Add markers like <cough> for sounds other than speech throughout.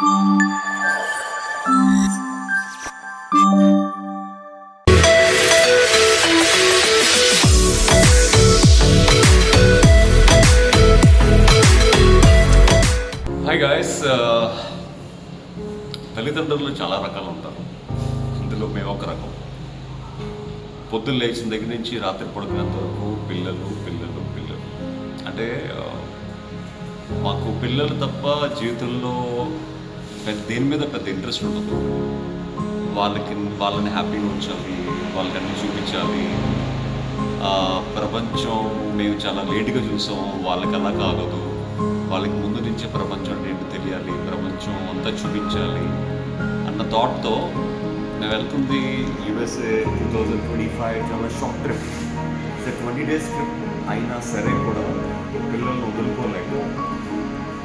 Hi guys uh, తల్లిదండ్రులు చాలా రకాలు ఉంటారు. ఇందులో మేము ఒక రకం. పొద్దున్న లేచిన దగ్గర నుంచి రాత్రి పడుకునేంత వరకు పిల్లలు పిల్లలు పిల్లలు. అంటే uh, మాకు పిల్లలు తప్ప జీవితంలో పెద్ద దేని మీద పెద్ద ఇంట్రెస్ట్ ఉండదు. వాళ్ళకి వాళ్ళని హ్యాపీగా ఉంచాలి వాళ్ళకి అన్ని చూపించాలి. ప్రపంచం మేము చాలా లేటుగా చూసాం వాళ్ళకి అలా కాగదు. వాళ్ళకి ముందు నుంచే ప్రపంచం అంటే ఏంటో తెలియాలి ప్రపంచం అంతా చూపించాలి అన్న థాట్తో మేము వెళ్తుంది USA two thousand twenty five చాలా short trip so twenty days trip అయినా సరే కూడా పిల్లల్ని వదులుకోలేక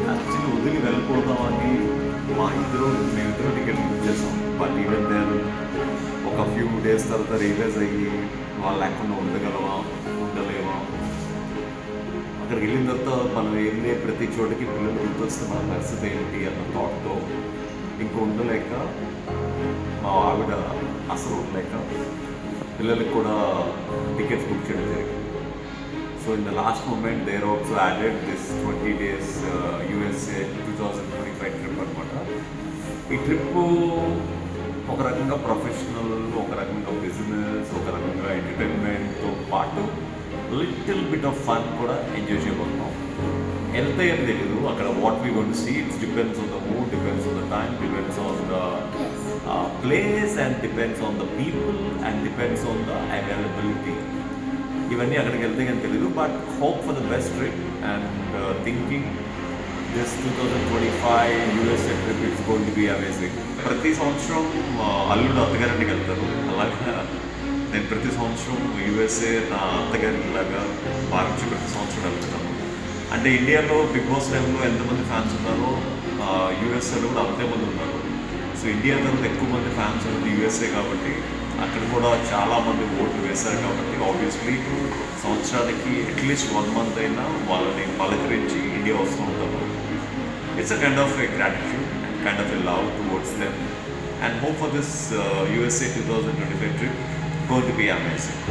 యాక్చువల్లీ వదిలి వెళ్ళిపోదామని ఇద్దరు మేమిద్దరు టికెట్ బుక్ చేసాం. బట్ ఈవెన్ దేర్ ఒక ఫ్యూ డేస్ తర్వాత రియలైజ్ అయ్యి వాళ్ళు లేకుండా ఉండగలవా? ఉండలేవా? అక్కడికి వెళ్ళిన తర్వాత మనం వెళ్ళే ప్రతి చోటకి పిల్లలు గుర్తొస్తే మన పరిస్థితి ఏంటి అన్న థాట్తో ఇంక ఉండలేక మా ఆవిడ అసలు ఉండలేక పిల్లలకి కూడా టికెట్స్ బుక్ చేయడం జరిగింది. So in the last moment there also added this twenty days USA two thousand ఈ ట్రిప్ ఒక రకంగా ప్రొఫెషనల్ ఒక రకంగా బిజినెస్ ఒక రకంగా ఎంటర్టైన్మెంట్తో పాటు లిటిల్ బిట్ ఆఫ్ ఫన్ కూడా ఎంజాయ్ చేయబోతున్నాం వెళ్తే ఏం తెలియదు అక్కడ what we gonna see it's depends on the mood depends on the time depends on the place and depends on the people and depends on the availability ఇవన్నీ అక్కడికి వెళ్తే కానీ తెలియదు but hope for the best trip and thinking this two thousand twenty five USA trip it's going to be amazing ప్రతి సంవత్సరం అల్లుడు అత్తగారింటికి వెళ్తారు. అలాగే నేను ప్రతి సంవత్సరం యూఎస్ఏ నా అత్తగారికి లాగా భారత్ ప్రతి సంవత్సరం వెళ్తున్నాను అంటే ఇండియాలో బిగ్ బాస్ టైంలో ఎంతమంది ఫ్యాన్స్ ఉన్నారో యూఎస్ఏలో కూడా అంతే మంది ఉన్నారు. సో ఇండియా తర్వాత ఎక్కువ మంది ఫ్యాన్స్ ఉన్నది యూఎస్ఏ కాబట్టి అక్కడ కూడా చాలామంది ఓట్లు వేశారు కాబట్టి ఆబ్వియస్లీ సంవత్సరానికి అట్లీస్ట్ వన్ మంత్ అయినా వాళ్ళని పలకరించి ఇండియా వస్తూ ఉంటారు. It's a kind of a gratitude and kind of a love towards them and hope for this USA two thousand twenty five trip going to be amazing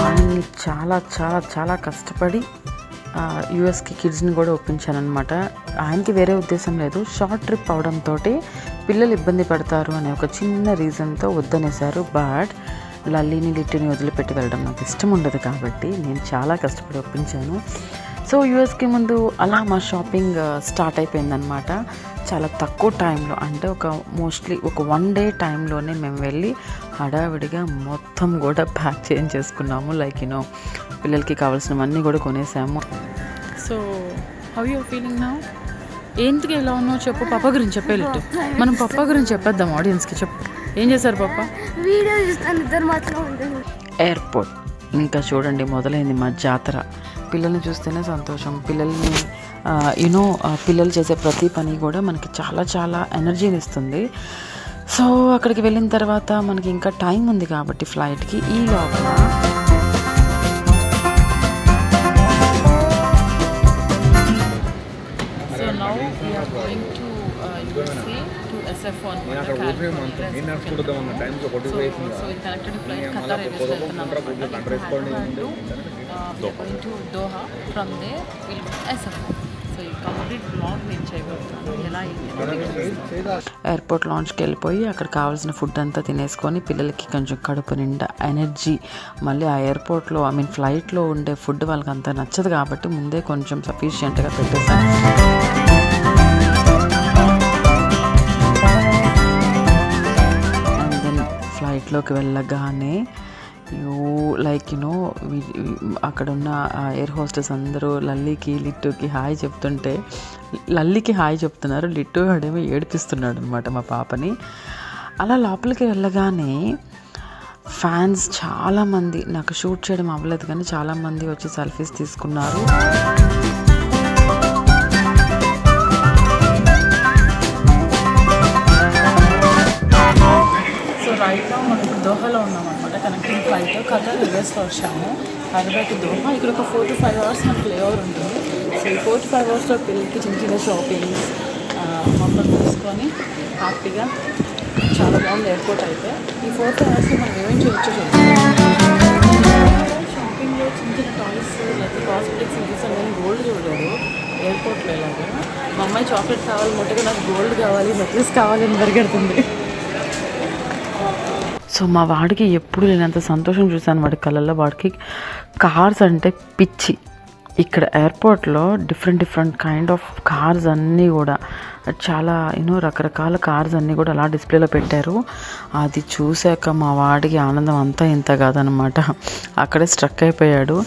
ఆయన్ని చాలా చాలా చాలా కష్టపడి యూఎస్కి కిడ్స్ని కూడా ఒప్పించానమాట ఆయనకి వేరే ఉద్దేశం లేదు. షార్ట్ ట్రిప్ అవడంతో పిల్లలు ఇబ్బంది పడతారు అనే ఒక చిన్న రీజన్తో వద్దనేశారు. బట్ లల్లీని లిట్టిని వదిలిపెట్టి వెళ్ళడం నాకు ఇష్టం ఉండదు కాబట్టి నేను చాలా కష్టపడి ఒప్పించాను. సో యూఎస్కి ముందు అలా మా షాపింగ్ స్టార్ట్ అయిపోయిందనమాట చాలా తక్కువ టైంలో అంటే ఒక మోస్ట్లీ ఒక వన్ డే టైంలోనే మేము వెళ్ళి హడావిడిగా మొత్తం కూడా ప్యాక్ చేయించేసుకున్నాము. లైక్ యూనో పిల్లలకి కావాల్సినవన్నీ కూడా కొనేసాము. సో హౌ యూ ఫీలింగ్ నా? ఏంటికి ఇలా ఉన్నావు చెప్పు పప్ప గురించి చెప్పేటట్టు మనం పప్ప గురించి చెప్పేద్దాం ఆడియన్స్కి చెప్పు. ఏం చేశారు ఉంటుంది ఎయిర్పోర్ట్. ఇంకా చూడండి మొదలైంది మా జాతర. పిల్లల్ని చూస్తేనే సంతోషం. పిల్లల్ని యూనో పిల్లలు చేసే ప్రతి పని కూడా మనకి చాలా చాలా ఎనర్జీని ఇస్తుంది. సో అక్కడికి వెళ్ళిన తర్వాత మనకి ఇంకా టైం ఉంది కాబట్టి ఫ్లైట్కి ఈ లోపల uh, ఈ కంప్లీట్ బ్లాగ్ నేను చేయబోతున్నాను ఎలా ఎయిర్పోర్ట్ లాంచ్కి వెళ్ళిపోయి అక్కడ కావాల్సిన ఫుడ్ అంతా తినేసుకొని పిల్లలకి కొంచెం కడుపు నిండా ఎనర్జీ మళ్ళీ ఆ ఎయిర్పోర్ట్లో ఐ మీన్ ఫ్లైట్లో ఉండే ఫుడ్ వాళ్ళకి అంత నచ్చదు కాబట్టి ముందే కొంచెం సఫిషియెంట్గా పెట్టేసాను ఇంట్లోకి వెళ్ళగానే యూ లైక్ యునో అక్కడ ఉన్న ఎయిర్ హోస్టెస్ అందరూ లల్లికి లిట్టుకి హాయ్ చెప్తుంటే లల్లికి హాయ్ చెప్తున్నారు. లిట్టు వాడేమో ఏడిపిస్తున్నాడు అనమాట మా పాపని. అలా లోపలికి వెళ్ళగానే ఫ్యాన్స్ చాలామంది నాకు షూట్ చేయడం అవ్వలేదు కానీ చాలామంది వచ్చి సెల్ఫీస్ తీసుకున్నారు. దోహలో ఉన్నాం అనమాట కనెక్టింగ్ ఫ్లైట్ కథ రివర్స్లో వచ్చాము. హైదరాబాద్ దోహ ఇక్కడ ఒక ఫోర్ టు ఫైవ్ అవర్స్ మనకి లే ఉంటుంది. సో ఈ ఫోర్ టు ఫైవ్ అవర్స్లో పిల్లలకి చిన్న చిన్న షాపింగ్స్ మొత్తం తీసుకొని హ్యాపీగా చాలా బాగుంది ఎయిర్పోర్ట్ అయితే. ఈ ఫోర్ ఫైవ్ అవర్స్లో మనం ఏమేమి చేయొచ్చో షాపింగ్లో చిన్న చిన్న టాయ్స్ లేకపోతే కాస్మెటిక్స్ చూసాను నేను గోల్డ్ చూడలేదు. ఎయిర్పోర్ట్లో ఇలాగా మా అమ్మాయి చాక్లెట్ కావాలి మొట్టగా నాకు గోల్డ్ కావాలి నెక్లెస్ కావాలి అని పరిగెడుతుంది. సో మా వాడికి ఎప్పుడు లేనంత సంతోషం చూశాను వాడి కళ్ళల్లో. వాడికి కార్స్ అంటే పిచ్చి. ఇక్కడ ఎయిర్పోర్ట్లో different different kind of cars అన్నీ కూడా చాలా యూనో రకరకాల కార్స్ అన్నీ కూడా అలా డిస్ప్లేలో పెట్టారు. అది చూశాక మా వాడికి ఆనందం అంతా ఇంత కాదనమాట అక్కడే స్ట్రక్ అయిపోయాడు.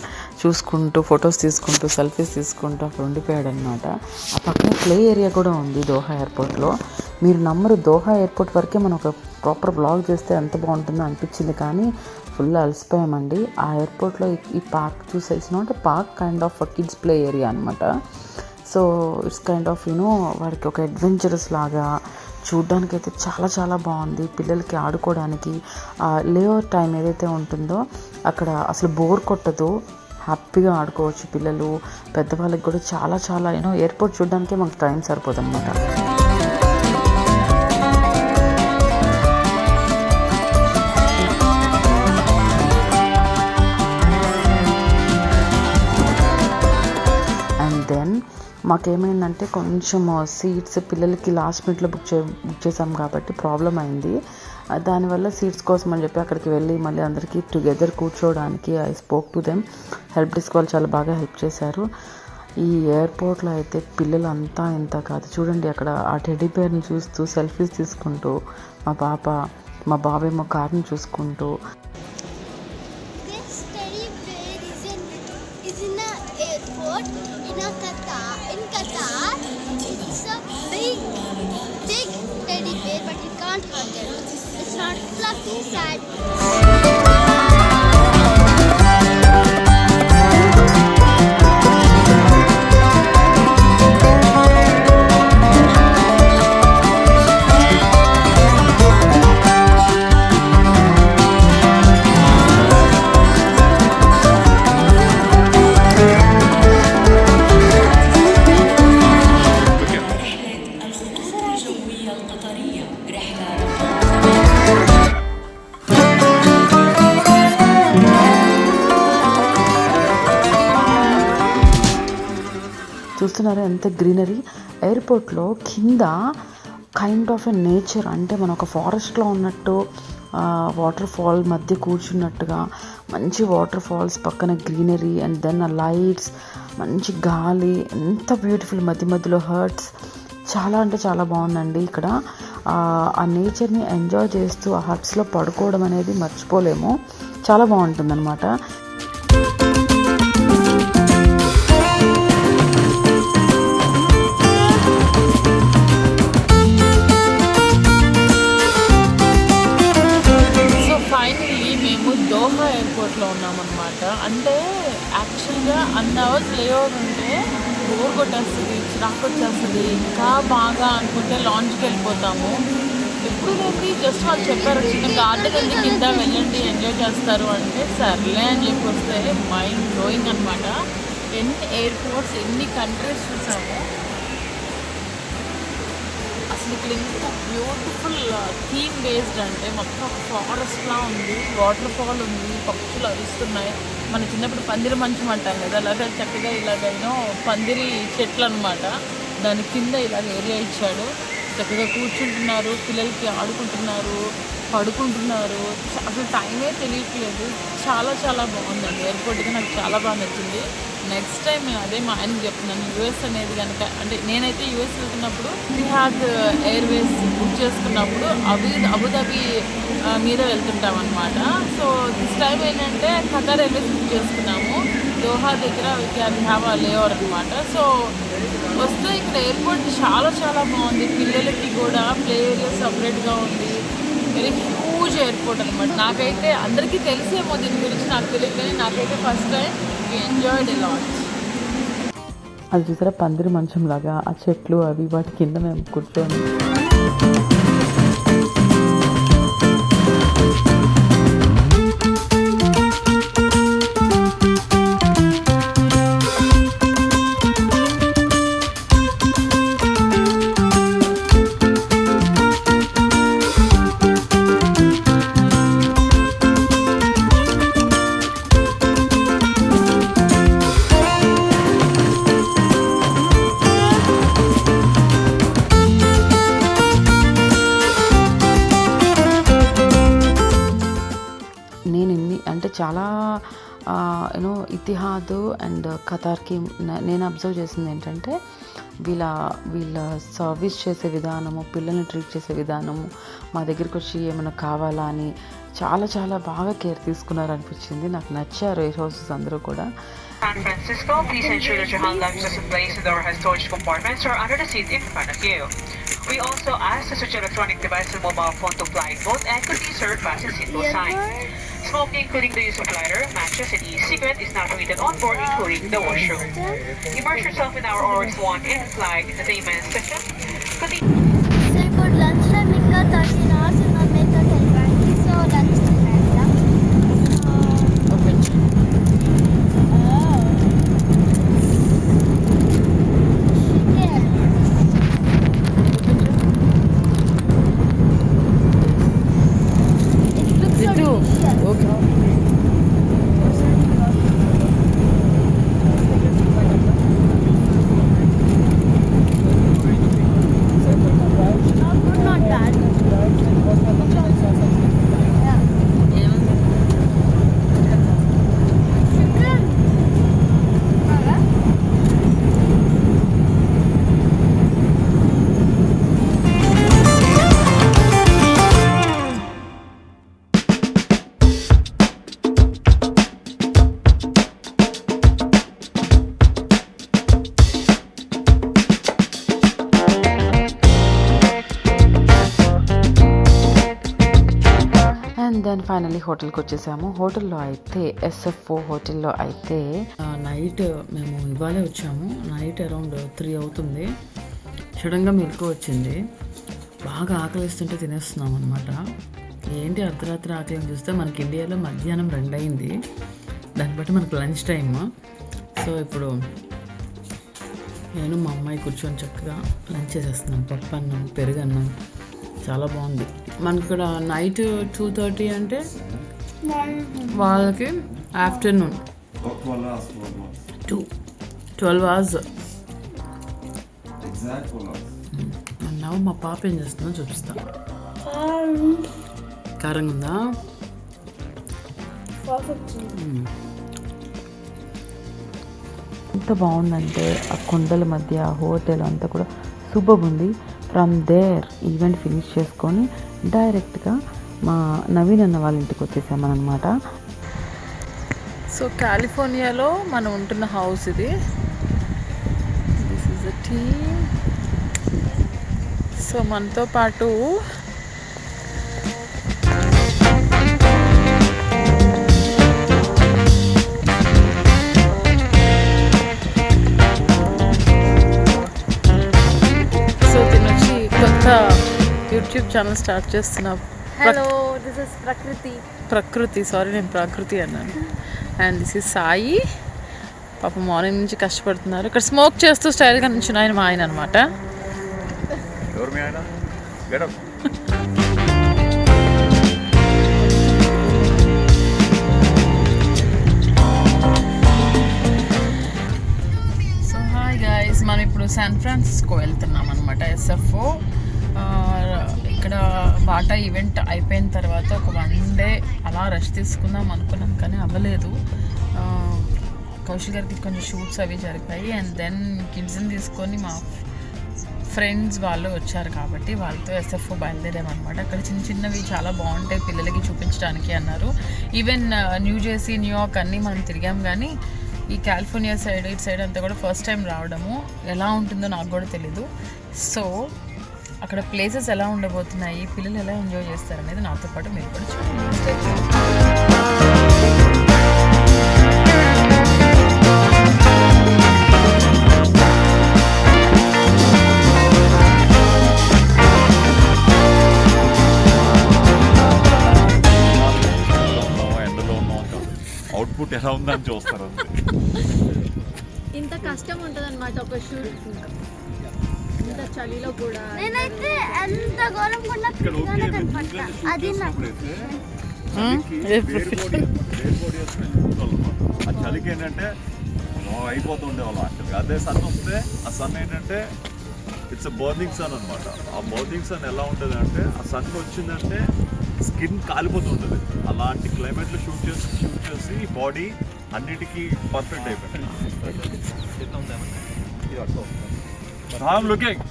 చూసుకుంటూ ఫొటోస్ తీసుకుంటూ సెల్ఫీస్ తీసుకుంటూ అక్కడ ఉండిపోయాడు అనమాట ఆ పక్కన ప్లే ఏరియా కూడా ఉంది దోహా ఎయిర్పోర్ట్లో. మీరు నమ్మరు దోహా ఎయిర్పోర్ట్ వరకే మనం ఒక ప్రాపర్ బ్లాగ్ చేస్తే ఎంత బాగుంటుందో అనిపించింది కానీ ఫుల్ అలసిపోయామండి. ఆ ఎయిర్పోర్ట్లో ఈ- పార్క్ చూసేసిన అంటే park kind of kids play area అనమాట so it's kind of you know వాడికి ఒక అడ్వెంచరస్ లాగా చూడ్డానికి అయితే చాలా చాలా బాగుంది. పిల్లలకి ఆడుకోవడానికి లేఓవర్ టైం ఏదైతే ఉంటుందో అక్కడ అసలు బోర్ కొట్టదు. హ్యాపీగా ఆడుకోవచ్చు పిల్లలు. పెద్దవాళ్ళకి కూడా చాలా చాలా యూనో ఎయిర్పోర్ట్ చూడడానికే మనకు టైం సరిపోదు మాకేమైందంటే కొంచెం సీట్స్ పిల్లలకి లాస్ట్ మినిట్లో బుక్ చే బుక్ చేసాం కాబట్టి ప్రాబ్లం అయింది. దానివల్ల సీట్స్ కోసం అని చెప్పి అక్కడికి వెళ్ళి మళ్ళీ అందరికీ టుగెదర్ కూర్చోవడానికి I spoke to them help desk వాళ్ళు చాలా బాగా హెల్ప్ చేశారు. ఈ ఎయిర్పోర్ట్లో అయితే పిల్లలు అంతా ఇంత కాదు. చూడండి అక్కడ ఆ టెడ్డీ బేర్ని చూస్తూ సెల్ఫీస్ తీసుకుంటూ మా పాప మా బాబేమో కార్ని చూసుకుంటూ. In a Qatar. Qatar, it's a big, big teddy bear, but you can't hurt it. It's not fluffy, sad. చూస్తున్నారా? ఎంత గ్రీనరీ. ఎయిర్పోర్ట్లో కింద కైండ్ ఆఫ్ ఎ నేచర్ అంటే మనం ఒక ఫారెస్ట్లో ఉన్నట్టు వాటర్ ఫాల్ మధ్య కూర్చున్నట్టుగా మంచి వాటర్ ఫాల్స్ పక్కన గ్రీనరీ అండ్ దెన్ ఆ లైట్స్ మంచి గాలి ఎంత బ్యూటిఫుల్ మధ్య మధ్యలో హర్ట్స్ చాలా అంటే చాలా బాగుందండి ఇక్కడ. ఆ, నేచర్ని ఎంజాయ్ చేస్తూ ఆ హట్స్లో పడుకోవడం అనేది మర్చిపోలేము. చాలా బాగుంటుందన్నమాట. యాక్చువల్గా అన్ అవర్స్ ఉంటే బోర్ కొట్టేస్తుంది చిరాకు వచ్చేస్తుంది. ఇంకా బాగా అనుకుంటే లాంచ్కి వెళ్ళిపోతాము. ఎప్పుడు జస్ట్ వాళ్ళు చెప్పారు చిన్న గార్డెన్ ఉంది కింద వెళ్ళండి ఎంజాయ్ చేస్తారు. అంటే సర్లే అని చెప్పి వస్తే మైండ్ బ్లోయింగ్ అనమాట ఎన్ని ఎయిర్పోర్ట్స్ ఎన్ని కంట్రీస్ చూసాము. అసలు ఇక్కడ ఇంత బ్యూటిఫుల్ థీమ్ బేస్డ్ అంటే మొత్తం ఫారెస్ట్లా ఉంది. వాటర్ ఫాల్ ఉంది పక్షులు అరుస్తున్నాయి. మన చిన్నప్పుడు పందిరి మంచం అంటాం కదా అలాగే చక్కగా ఇలాగైనా పందిరి చెట్లు అనమాట దాని కింద ఇలాగ ఏరియా ఇచ్చాడు. చక్కగా కూర్చుంటున్నారు పిల్లలకి ఆడుకుంటున్నారు పడుకుంటున్నారు. అసలు టైమే తెలియట్లేదు. చాలా చాలా బాగుందండి. ఎయిర్పోర్ట్కి నాకు చాలా బాగా నచ్చింది. నెక్స్ట్ టైం నేను అదే మా ఆయనకి చెప్తున్నాను యూఎస్ అనేది కనుక అంటే నేనైతే యూఎస్ వెళ్తున్నప్పుడు రిహాద్ ఎయిర్వేస్ బుక్ చేసుకున్నప్పుడు అబు అబుదాబి మీద వెళ్తుంటాం అనమాట సో దిస్ టైం ఏంటంటే ఖతార్ ఎయిర్వేస్ బుక్ చేసుకున్నాము. దోహా దగ్గర వీ క్యాన్ హ్యావ్ లేవర్ అనమాట సో వస్తే ఇక్కడ ఎయిర్పోర్ట్ చాలా చాలా బాగుంది. పిల్లలకి కూడా ప్లే ఏరియా సపరేట్గా ఉంది. వెరీ హ్యూజ్ ఎయిర్పోర్ట్ అనమాట నాకైతే అందరికీ తెలిసేమో దీని గురించి నాకు తెలియదు కానీ నాకైతే ఫస్ట్ టైం ఎంజాయ్డ్ లాట్ అది చూసారా? పందిరి మంచం లాగా ఆ చెట్లు అవి వాటి కింద మేము కూర్చొని. మాధు అండ్ కథార్కి నేను అబ్జర్వ్ చేసింది ఏంటంటే వీళ్ళ వీళ్ళ సర్వీస్ చేసే విధానము పిల్లల్ని ట్రీట్ చేసే విధానము మా దగ్గరికి వచ్చి ఏమైనా కావాలా అని చాలా చాలా బాగా కేర్ తీసుకున్నారు అనిపించింది నాకు నచ్చారు ఏ హౌసెస్ అందరూ కూడా. We also asked to switch electronic device and mobile. Smoking, including the use of lighter, matches, and e-cigarette is not permitted on board, including the washroom. Immerse yourself in our Oryx 1 and flag entertainment session. Continue. Sir, for lunchtime, we've got and finally హోటల్కి వచ్చేసాము. హోటల్లో అయితే SFO హోటల్లో అయితే night మేము ఇవాళే వచ్చాము. Night around three అవుతుంది. సడన్గా మిల్క్ వచ్చింది. బాగా ఆకలిస్తుంటే తినేస్తున్నాం అనమాట ఏంటి అర్ధరాత్రి ఆకలి చూస్తే మనకి ఇండియాలో మధ్యాహ్నం రెండు అయింది దాన్ని బట్టి మనకు లంచ్ టైమ్. సో ఇప్పుడు నేను మా అమ్మాయి కూర్చొని చక్కగా లంచ్ చేసేస్తున్నాం. పప్పు అన్నం పెరుగు అన్నం చాలా బాగుంది. మనకి ఇక్కడ నైట్ టూ థర్టీ అంటే వాళ్ళకి ఆఫ్టర్నూన్. టూ ట్వెల్వ్ అవర్స్ నవ్వు మా పాప ఏం చేస్తుందో చూపిస్తా. కారంగా ఉందా? ఎంత బాగుందంటే ఆ కొండల మధ్య ఆ హోటల్ అంతా కూడా సూపర్ ఉంది. ఫ్రమ్ దేర్ ఈవెంట్ ఫినిష్ చేసుకొని డైరెక్ట్గా మా నవీన్ అన్న వాళ్ళ ఇంటికి వచ్చేసామన్నమాట సో కాలిఫోర్నియాలో మనం ఉంటున్న హౌస్ ఇది. This is T team so మనతో పాటు యూట్యూబ్ ఛానల్ స్టార్ట్ చేస్తున్నా. Hello, this is Prakriti. Prakriti sorry నేను ప్రకృతి అన్నాను. And this is Sai. పాప మార్నింగ్ నుంచి కష్టపడుతున్నారు. ఇక్కడ స్మోక్ చేస్తూ స్టైల్గా నుంచి ఆయన మా ఆయన అనమాట సో హాయ్ గైస్ మనం ఇప్పుడు శాన్ ఫ్రాన్సిస్కో వెళ్తున్నాం అనమాట ఎస్ఎఫ్ఓ టాటా ఈవెంట్ అయిపోయిన తర్వాత ఒక వన్ డే అలా రెస్ట్ తీసుకుందాం అనుకున్నాం కానీ అవ్వలేదు. కౌశిక్ గారికి కొంచెం షూట్స్ అవి జరిగాయి అండ్ దెన్ కిడ్స్ని తీసుకొని మా ఫ్రెండ్స్ వాళ్ళు వచ్చారు కాబట్టి వాళ్ళతో ఎస్ఎఫ్ఓ బయలుదేరామన్నమాట. అక్కడ చిన్న చిన్నవి చాలా బాగుంటాయి పిల్లలకి చూపించడానికి అన్నారు. ఈవెన్ న్యూ జెర్సీ న్యూయార్క్ అన్నీ మనం తిరిగాం కానీ ఈ కాలిఫోర్నియా సైడ్ ఇటు సైడ్ అంతా కూడా ఫస్ట్ టైం రావడము ఎలా ఉంటుందో నాకు కూడా తెలీదు. సో అక్కడ ప్లేసెస్ ఎలా ఉండబోతున్నాయి పిల్లలు ఎలా ఎంజాయ్ చేస్తారు అనేది నాతో పాటు మీరు కూడా చూడండి. అవుట్పుట్ ఎలా ఉందని చూస్తారు ఇంత కష్టం ఉంటుంది అనమాట ఒక షూట్ ఇంత చలిలో కూడా నేనైతే ఎంత ఘోరం పిల్లగానే కనపడతా అది. ఆ? చలికి ఏంటంటే మనం అయిపోతూ ఉండేవాళ్ళం యాక్చువల్గా అదే సన్ వస్తే ఆ సన్ ఏంటంటే ఇట్స్ బర్నింగ్ సన్ అనమాట ఆ బర్నింగ్ సన్ ఎలా ఉంటుంది అంటే ఆ సన్ వచ్చిందంటే స్కిన్ కాలిపోతుంటుంది అలాంటి క్లైమేట్లో షూట్ చేసి షూట్ చేసి బాడీ అన్నిటికీ పర్ఫెక్ట్ అయిపోయింది. Looking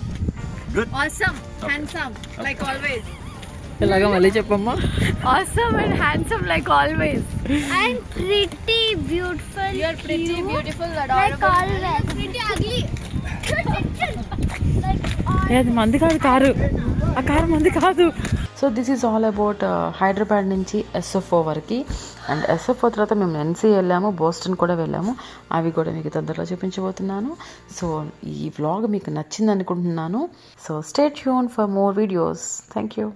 good awesome handsome like always ఇలాగా మళ్ళీ చెప్పమ్మా. Awesome and handsome like always I'm pretty beautiful. You are pretty cute, beautiful Like always. Pretty ugly. <laughs> like అది మంది కాదు కారు. ఆ కారు మంది కాదు. So this is all about Hyderabad నుంచి ఎస్ఎఫ్ఓ వరకు. అండ్ ఎస్ఎఫ్ఓ తర్వాత మేము ఎన్సీ వెళ్ళాము బోస్టన్ కూడా వెళ్ళాము. అవి కూడా మీకు తొందరలో చూపించబోతున్నాను. సో ఈ వ్లాగ్ మీకు నచ్చింది అనుకుంటున్నాను so stay tuned for more videos thank you